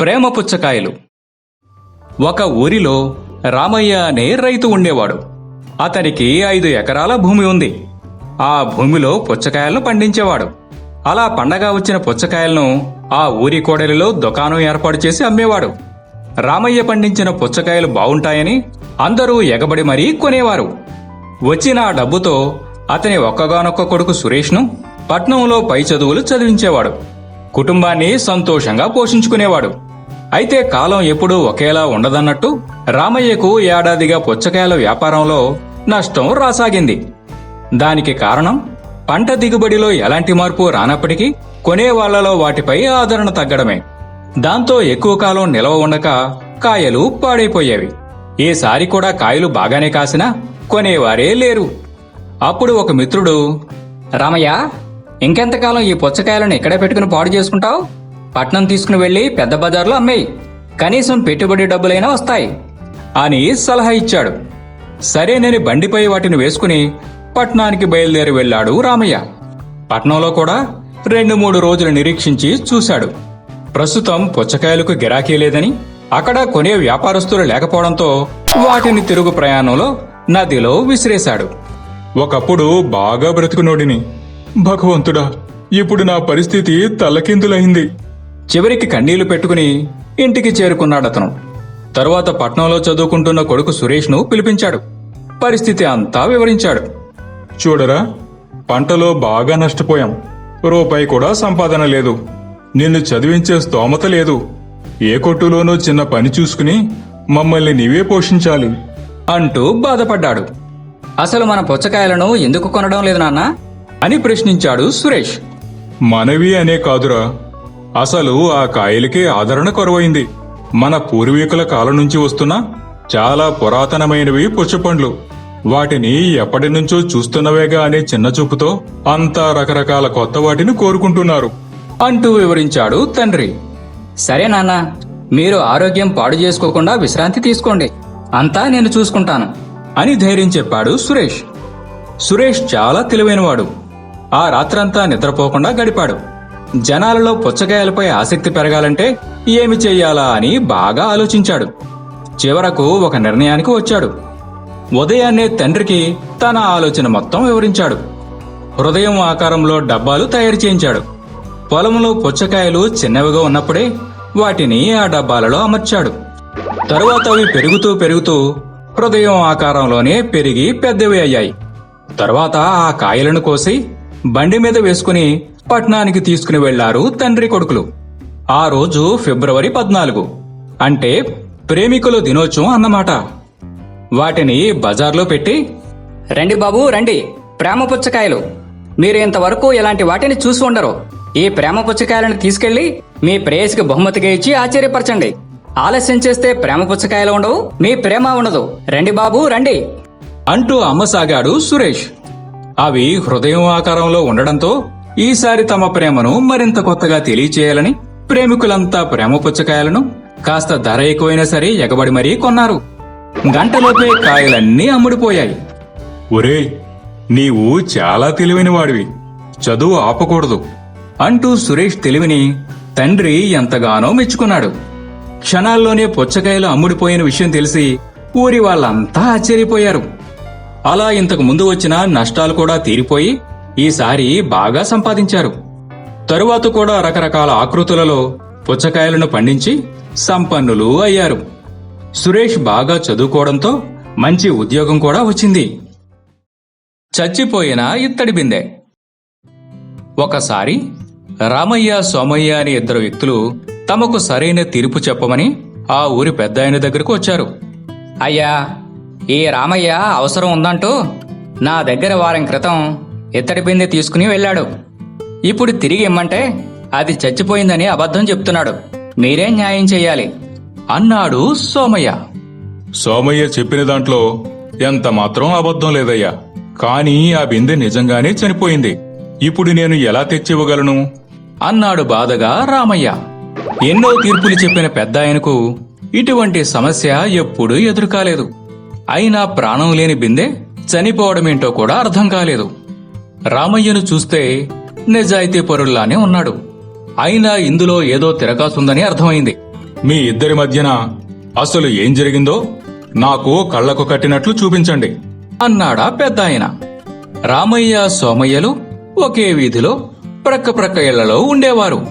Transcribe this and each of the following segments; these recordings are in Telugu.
ప్రేమ పుచ్చకాయలు. ఒక ఊరిలో రామయ్య అనే రైతు ఉండేవాడు. అతనికి ఐదు ఎకరాల భూమి ఉంది. ఆ భూమిలో పుచ్చకాయలను పండించేవాడు. అలా పండగ వచ్చిన పుచ్చకాయలను ఆ ఊరి కోడలిలో దుకాణం ఏర్పాటు చేసి అమ్మేవాడు. రామయ్య పండించిన పుచ్చకాయలు బావుంటాయని అందరూ ఎగబడి మరీ కొనేవారు. వచ్చిన ఆ డబ్బుతో అతని ఒక్కగానొక్క కొడుకు సురేష్ను పట్నంలో పై చదువులు చదివించేవాడు. కుటుంబాన్ని సంతోషంగా పోషించుకునేవాడు. అయితే కాలం ఎప్పుడూ ఒకేలా ఉండదన్నట్టు రామయ్యకు ఏడాదిగా పుచ్చకాయల వ్యాపారంలో నష్టం రాసాగింది. దానికి కారణం పంట దిగుబడిలో ఎలాంటి మార్పు రానప్పటికీ కొనేవాళ్ళలో వాటిపై ఆదరణ తగ్గడమే. దాంతో ఎక్కువ కాలం నిలవ ఉండక కాయలు పాడైపోయేవి. ఈసారి కూడా కాయలు బాగానే కాసినా కొనేవారే లేరు. అప్పుడు ఒక మిత్రుడు రామయ్య ఇంకెంతకాలం ఈ పుచ్చకాయలను ఇక్కడే పెట్టుకుని పాడు చేసుకుంటావు? పట్నం తీసుకుని వెళ్ళి పెద్ద బజార్లో అమ్మేయి. కనీసం పెట్టుబడి డబ్బులైనా వస్తాయి. అని సలహా ఇచ్చాడు. సరేనని బండిపై వాటిని వేసుకుని పట్నానికి బయలుదేరి వెళ్ళాడు రామయ్య. పట్నంలో కూడా రెండు మూడు రోజులు నిరీక్షించి చూశాడు. ప్రస్తుతం పుచ్చకాయలకు గిరాకీ లేదని అక్కడ కొనే వ్యాపారస్తులు లేకపోవడంతో వాటిని తిరుగు ప్రయాణంలో నదిలో విసిరేశాడు. ఒకప్పుడు బాగా బ్రతుకునోడిని. భగవంతుడా ఇప్పుడు నా పరిస్థితి తల్లకిందులైంది చివరికి కన్నీళ్ళు పెట్టుకుని ఇంటికి చేరుకున్నాడతను. తరువాత పట్నంలో చదువుకుంటున్న కొడుకు సురేష్ను పిలిపించాడు. పరిస్థితి అంతా వివరించాడు. చూడరా పంటలో బాగా నష్టపోయాం. రూపాయి కూడా సంపాదన లేదు. నిన్ను చదివించే స్తోమత లేదు. ఏ కొట్టులోనూ చిన్న పని చూసుకుని మమ్మల్ని నీవే పోషించాలి. అంటూ బాధపడ్డాడు. అసలు మన పుచ్చకాయలను ఎందుకు కొనడం లేదు నాన్న? అని ప్రశ్నించాడు సురేష్. మనవి అనే కాదురా. అసలు ఆ కాయలకే ఆదరణ కొరవైంది. మన పూర్వీకుల కాలం నుంచి వస్తున్న చాలా పురాతనమైనవి పుచ్చపండ్లు. వాటిని ఎప్పటి నుంచో చూస్తున్నవేగా అనే చిన్న చూపుతో అంతా రకరకాల కొత్త వాటిని కోరుకుంటున్నారు. అంటూ వివరించాడు తండ్రి. సరే నాన్న మీరు ఆరోగ్యం పాడు చేసుకోకుండా విశ్రాంతి తీసుకోండి. అంతా నేను చూసుకుంటాను అని ధైర్యం చెప్పాడు సురేష్. సురేష్ చాలా తెలివైనవాడు. ఆ రాత్రంతా నిద్రపోకుండా గడిపాడు. జనాలలో పుచ్చకాయలపై ఆసక్తి పెరగాలంటే ఏమి చెయ్యాలా అని బాగా ఆలోచించాడు. చివరకు ఒక నిర్ణయానికి వచ్చాడు. ఉదయాన్నే తండ్రికి తన ఆలోచన మొత్తం వివరించాడు. హృదయం ఆకారంలో డబ్బాలు తయారు చేయించాడు. పొలంలో పుచ్చకాయలు చిన్నవిగా ఉన్నప్పుడే వాటిని ఆ డబ్బాలలో అమర్చాడు. తరువాత అవి పెరుగుతూ పెరుగుతూ హృదయం ఆకారంలోనే పెరిగి పెద్దవి అయ్యాయి. తరువాత ఆ కాయలను కోసి బండి మీద వేసుకుని పట్నానికి తీసుకుని వెళ్ళారు తండ్రి కొడుకులు. ఆ రోజు ఫిబ్రవరి పద్నాలుగు. అంటే ప్రేమికుల దినోత్సవం అన్నమాట. వాటిని బజార్లో పెట్టి రండి బాబు రండి. ప్రేమ పుచ్చకాయలు. మీరు ఇంతవరకు ఇలాంటి వాటిని చూసి ఉండరు ఈ ప్రేమ పుచ్చకాయలను తీసుకెళ్ళి మీ ప్రేయసికి బహుమతిగా ఇచ్చి ఆశ్చర్యపరచండి. ఆలస్యం చేస్తే ప్రేమ పుచ్చకాయలు ఉండవు మీ ప్రేమ ఉండదు. రండి బాబు రండి. అంటూ అమ్మసాగాడు సురేష్. అవి హృదయం ఆకారంలో ఉండడంతో ఈసారి తమ ప్రేమను మరింత కొత్తగా తెలియచేయాలని ప్రేమికులంతా ప్రేమ పుచ్చకాయలను కాస్త ధర ఎక్కువైనా సరే ఎగబడి మరీ కొన్నారు. గంటలోపే కాయలన్నీ అమ్ముడిపోయాయి. ఒరేయ్ నీవు చాలా తెలివైన వాడివి చదువు ఆపకూడదు. అంటూ సురేష్ తెలివిని తండ్రి ఎంతగానో మెచ్చుకున్నాడు. క్షణాల్లోనే పుచ్చకాయలు అమ్ముడిపోయిన విషయం తెలిసి ఊరి వాళ్ళంతా ఆశ్చర్యపోయారు. అలా ఇంతకు ముందు వచ్చిన నష్టాలు కూడా తీరిపోయి ఈసారి బాగా సంపాదించారు. తరువాత కూడా రకరకాల ఆకృతులలో పుచ్చకాయలను పండించి సంపన్నులు అయ్యారు. సురేష్ బాగా చదువుకోవడంతో మంచి ఉద్యోగం కూడా వచ్చింది. చచ్చిపోయిన ఇత్తడి బిందె. ఒకసారి రామయ్య సోమయ్య అనే ఇద్దరు వ్యక్తులు తమకు సరైన తీర్పు చెప్పమని ఆ ఊరి పెద్ద ఆయన దగ్గరకు వచ్చారు. అయ్యా ఈ రామయ్య అవసరం ఉందంటూ నా దగ్గర వారం క్రితం ఇత్తడి బిందె తీసుకుని వెళ్ళాడు. ఇప్పుడు తిరిగి ఇమ్మంటే అది చచ్చిపోయిందని అబద్ధం చెప్తున్నాడు. మీరే న్యాయం చెయ్యాలి అన్నాడు సోమయ్య. సోమయ్య చెప్పిన దాంట్లో ఎంత మాత్రం అబద్ధం లేదయ్యా. కానీ ఆ బిందె నిజంగానే చనిపోయింది. ఇప్పుడు నేను ఎలా తెచ్చివ్వగలను? అన్నాడు బాధగా రామయ్య. ఎన్నో తీర్పులు చెప్పిన పెద్ద ఆయనకు ఇటువంటి సమస్య ఎప్పుడూ ఎదురుకాలేదు. అయినా ప్రాణం లేని బిందె చనిపోవడమేంటో కూడా అర్థం కాలేదు. రామయ్యను చూస్తే నిజాయితీ పరుల్లానే ఉన్నాడు. అయినా ఇందులో ఏదో తిరగాసుందని అర్థమైంది. మీ ఇద్దరి మధ్యన అసలు ఏం జరిగిందో నాకు కళ్ళకు కట్టినట్లు చూపించండి అన్నాడా పెద్దాయన. రామయ్య సోమయ్యలు ఒకే వీధిలో ప్రక్క ప్రక్క ఇళ్ళలో ఉండేవారు.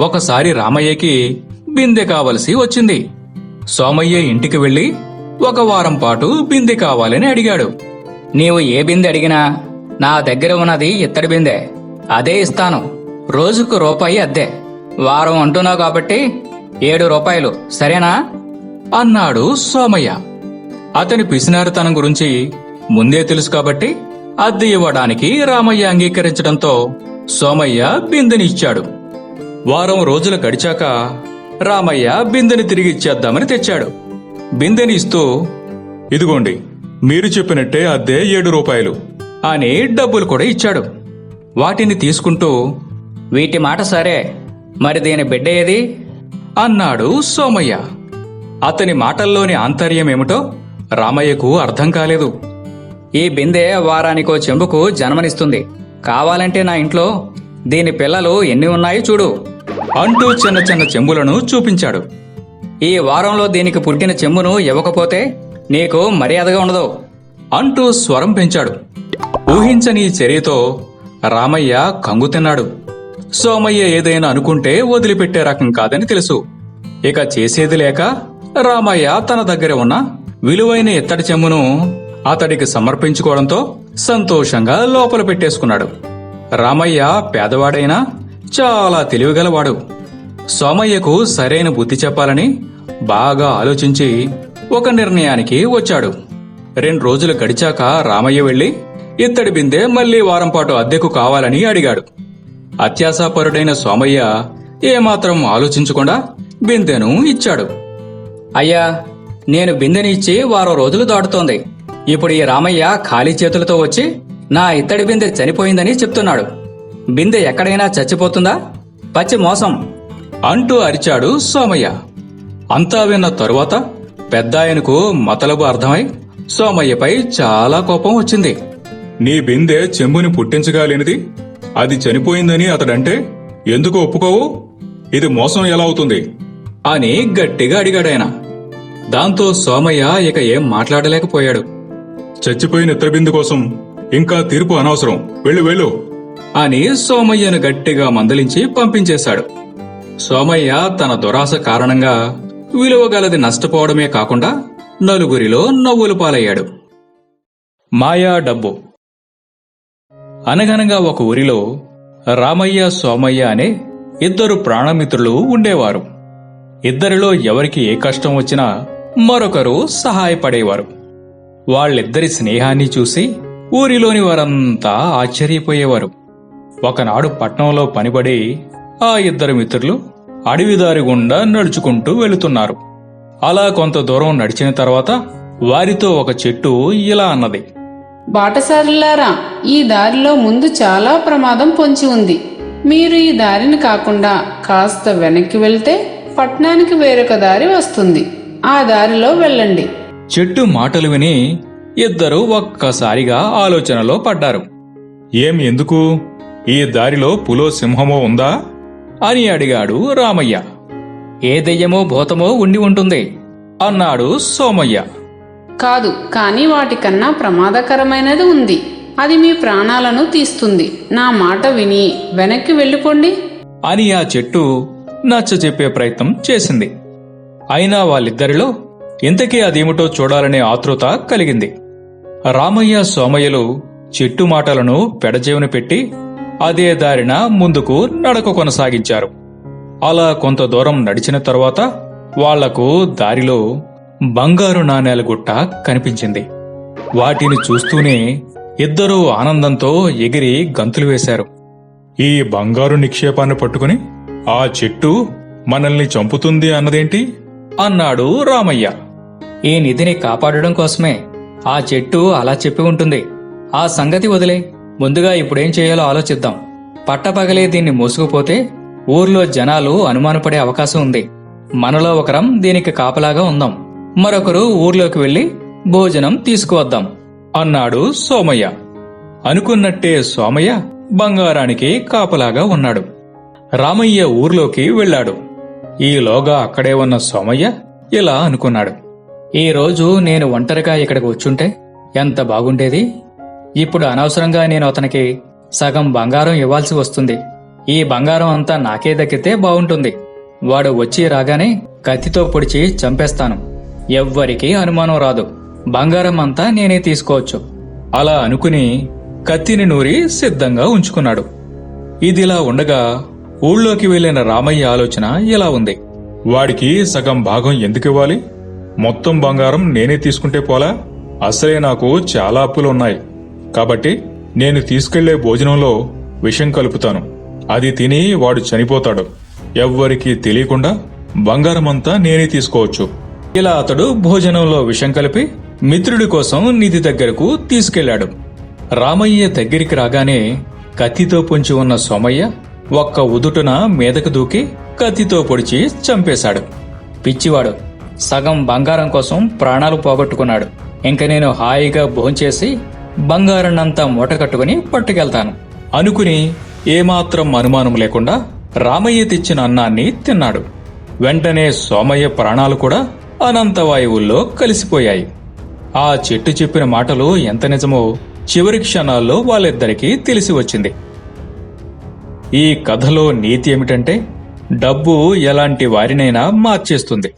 ఒకసారి రామయ్యకి బిందె కావలసి వచ్చింది. సోమయ్య ఇంటికి వెళ్ళి ఒక వారం పాటు బిందె కావాలని అడిగాడు. నీవు ఏ బిందె అడిగినా నా దగ్గర ఉన్నది ఇత్తడి బిందె. అదే ఇస్తాను. రోజుకు రూపాయి అద్దె. వారం అంటున్నావు కాబట్టి ఏడు రూపాయలు. సరేనా? అన్నాడు సోమయ్య. అతని పిసినారితనం గురించి ముందే తెలుసు కాబట్టి అద్దె ఇవ్వడానికి రామయ్య అంగీకరించడంతో సోమయ్య బిందెని ఇచ్చాడు. వారం రోజులు గడిచాక రామయ్య బిందెని తిరిగి ఇచ్చేద్దామని తెచ్చాడు. బిందెని ఇస్తూ ఇదిగోండి మీరు చెప్పినట్టే అద్దె ఏడు రూపాయలు. అని డబ్బులు కూడా ఇచ్చాడు. వాటిని తీసుకుంటూ వీటి మాట సరే మరి దీని బిడ్డ ఏది? అన్నాడు సోమయ్య. అతని మాటల్లోని ఆంతర్యం ఏమిటో రామయ్యకు అర్థం కాలేదు. ఈ బిందె వారానికో చెంబుకు జన్మనిస్తుంది. కావాలంటే నా ఇంట్లో దీని పిల్లలు ఎన్ని ఉన్నాయో చూడు. అంటూ చిన్న చిన్న చెంబులను చూపించాడు. ఈ వారంలో దీనికి పుట్టిన చెంబును ఇవ్వకపోతే నీకు మర్యాదగా ఉండదు. అంటూ స్వరం పెంచాడు. ఊహించని ఈ చర్యతో రామయ్య కంగు తిన్నాడు. సోమయ్య ఏదైనా అనుకుంటే వదిలిపెట్టే రకం కాదని తెలుసు. ఇక చేసేది లేక రామయ్య తన దగ్గర ఉన్న విలువైన ఇత్తడి చెమ్మును అతడికి సమర్పించుకోవడంతో సంతోషంగా లోపల పెట్టేసుకున్నాడు. రామయ్య పేదవాడైనా చాలా తెలివిగలవాడు. సోమయ్యకు సరైన బుద్ధి చెప్పాలని బాగా ఆలోచించి ఒక నిర్ణయానికి వచ్చాడు. రెండు రోజులు గడిచాక రామయ్య వెళ్ళి ఇత్తడి బిందె మళ్ళీ వారం పాటు అద్దెకు కావాలని అడిగాడు. అత్యాశాపరుడైన సోమయ్య ఏమాత్రం ఆలోచించకుండా బిందెను ఇచ్చాడు. అయ్యా నేను బిందెని ఇచ్చి వారం రోజులు దాటుతోంది. ఇప్పుడు ఈ రామయ్య ఖాళీ చేతులతో వచ్చి నా ఇత్తడి బిందె చనిపోయిందని చెప్తున్నాడు. బిందె ఎక్కడైనా చచ్చిపోతుందా? పచ్చి మోసం. అంటూ అరిచాడు సోమయ్య అంతా విన్న తరువాత పెద్దాయనకు మతలబు అర్థమై సోమయ్యపై చాలా కోపం వచ్చింది. నీ బిందె చెంబుని పుట్టించగలిగినది అది చనిపోయిందని అతడంటే ఎందుకు ఒప్పుకోవు? ఇది మోసం ఎలా అవుతుంది? అని గట్టిగా అడిగాడాయన. దాంతో సోమయ్య ఇక ఏం మాట్లాడలేకపోయాడు. చచ్చిపోయిన ఇతర బిందె కోసం ఇంకా తీర్పు అనవసరం. వెళ్ళు వెళ్ళు. అని సోమయ్యను గట్టిగా మందలించి పంపించేశాడు. సోమయ్య తన దురాశ కారణంగా విలువగలది నష్టపోవడమే కాకుండా నలుగురిలో నవ్వులు పాలయ్యాడు. మాయా డబ్బు అనగనగా ఒక ఊరిలో రామయ్య సోమయ్య అనే ఇద్దరు ప్రాణమిత్రులు ఉండేవారు. ఇద్దరిలో ఎవరికి ఏ కష్టం వచ్చినా మరొకరు సహాయపడేవారు. వాళ్ళిద్దరి స్నేహాన్ని చూసి ఊరిలోని వారంతా ఆశ్చర్యపోయేవారు. ఒకనాడు పట్నంలో పనిపడి ఆ ఇద్దరు మిత్రులు అడవిదారి గుండా నడుచుకుంటూ వెళుతున్నారు. అలా కొంత దూరం నడిచిన తర్వాత వారితో ఒక చెట్టు ఇలా అన్నది. బాటసారులారా ఈ దారిలో ముందు చాలా ప్రమాదం పొంచి ఉంది. మీరు ఈ దారిని కాకుండా కాస్త వెనక్కి వెళ్తే పట్నానికి వేరొక దారి వస్తుంది. ఆ దారిలో వెళ్ళండి. చెట్టు మాటలు విని ఇద్దరు ఒక్కసారిగా ఆలోచనలో పడ్డారు. ఏం ఎందుకు? ఈ దారిలో పులో సింహమో ఉందా? అని అడిగాడు రామయ్య. ఏ దెయ్యమో భూతమో ఉండి ఉంటుంది అన్నాడు సోమయ్య. కాదు కానీ వాటికన్నా ప్రమాదకరమైనది ఉంది. అది మీ ప్రాణాలను తీస్తుంది. నా మాట విని వెనక్కి వెళ్ళిపోండి. అని ఆ చెట్టు నచ్చ చెప్పే ప్రయత్నం చేసింది. అయినా వాళ్ళిద్దరిలో ఇంతకీ అదేమిటో చూడాలనే ఆతృత కలిగింది. రామయ్య సోమయ్యలు చెట్టు మాటలను పెడజేవున పెట్టి అదే దారిన ముందుకు నడక కొనసాగించారు. అలా కొంత దూరం నడిచిన తరువాత వాళ్ళకు దారిలో బంగారు నాణేల గుట్ట కనిపించింది. వాటిని చూస్తూనే ఇద్దరూ ఆనందంతో ఎగిరి గంతులు వేశారు. ఈ బంగారు నిక్షేపాన్ని పట్టుకుని ఆ చెట్టు మనల్ని చంపుతుంది అన్నదేంటి? అన్నాడు రామయ్య. ఈ నిధిని కాపాడడం కోసమే ఆ చెట్టు అలా చెప్పి ఉంటుంది. ఆ సంగతి వదిలే. ముందుగా ఇప్పుడేం చేయాలో ఆలోచిద్దాం. పట్టపగలే దీన్ని మోసుకుపోతే ఊర్లో జనాలు అనుమానపడే అవకాశం ఉంది. మనలో ఒకరం దీనికి కాపలాగా ఉందాం. మరొకరు ఊర్లోకి వెళ్ళి భోజనం తీసుకువద్దాం అన్నాడు సోమయ్య. అనుకున్నట్టే సోమయ్య బంగారానికి కాపలాగా ఉన్నాడు. రామయ్య ఊర్లోకి వెళ్ళాడు. ఈలోగా అక్కడే ఉన్న సోమయ్య ఇలా అనుకున్నాడు. ఈ రోజు నేను ఒంటరిగా ఇక్కడికి వచ్చుంటే ఎంత బాగుండేది. ఇప్పుడు అనవసరంగా నేను అతనికి సగం బంగారం ఇవ్వాల్సి వస్తుంది. ఈ బంగారం అంతా నాకే దక్కితే బాగుంటుంది. వాడు వచ్చి రాగానే కత్తితో పొడిచి చంపేస్తాను. ఎవ్వరికీ అనుమానం రాదు. బంగారం అంతా నేనే తీసుకోవచ్చు. అలా అనుకుని కత్తిని నూరి సిద్ధంగా ఉంచుకున్నాడు. ఇదిలా ఉండగా ఊళ్ళోకి వెళ్ళిన రామయ్య ఆలోచన ఇలా ఉంది. వాడికి సగం భాగం ఎందుకివ్వాలి మొత్తం బంగారం నేనే తీసుకుంటే పోలా? అసలే నాకు చాలా అప్పులు ఉన్నాయి. కాబట్టి నేను తీసుకెళ్ళే భోజనంలో విషం కలుపుతాను. అది తిని వాడు చనిపోతాడు. ఎవ్వరికీ తెలియకుండా బంగారమంతా నేనే తీసుకోవచ్చు. ఇలా అతడు భోజనంలో విషం కలిపి మిత్రుడి కోసం నిధి దగ్గరకు తీసుకెళ్ళాడు రామయ్య దగ్గరికి రాగానే కత్తితో పొంచి ఉన్న సోమయ్య ఒక్క ఉదుటున మీదకు దూకి కత్తితో పొడిచి చంపేశాడు. పిచ్చివాడు సగం బంగారం కోసం ప్రాణాలు పోగొట్టుకున్నాడు. ఇంక నేను హాయిగా భోంచేసి బంగారాన్నంతా మూటకట్టుకుని పట్టుకెళ్తాను. అనుకుని ఏమాత్రం అనుమానం లేకుండా రామయ్య తెచ్చిన అన్నాన్ని తిన్నాడు. వెంటనే సోమయ్య ప్రాణాలు కూడా అనంతవాయువుల్లో కలిసిపోయాయి. ఆ చెట్టు చెప్పిన మాటలు ఎంత నిజమో చివరి క్షణాల్లో వాళ్ళిద్దరికీ తెలిసి వచ్చింది. ఈ కథలో నీతి ఏమిటంటే డబ్బు ఎలాంటి వారినైనా మార్చేస్తుంది.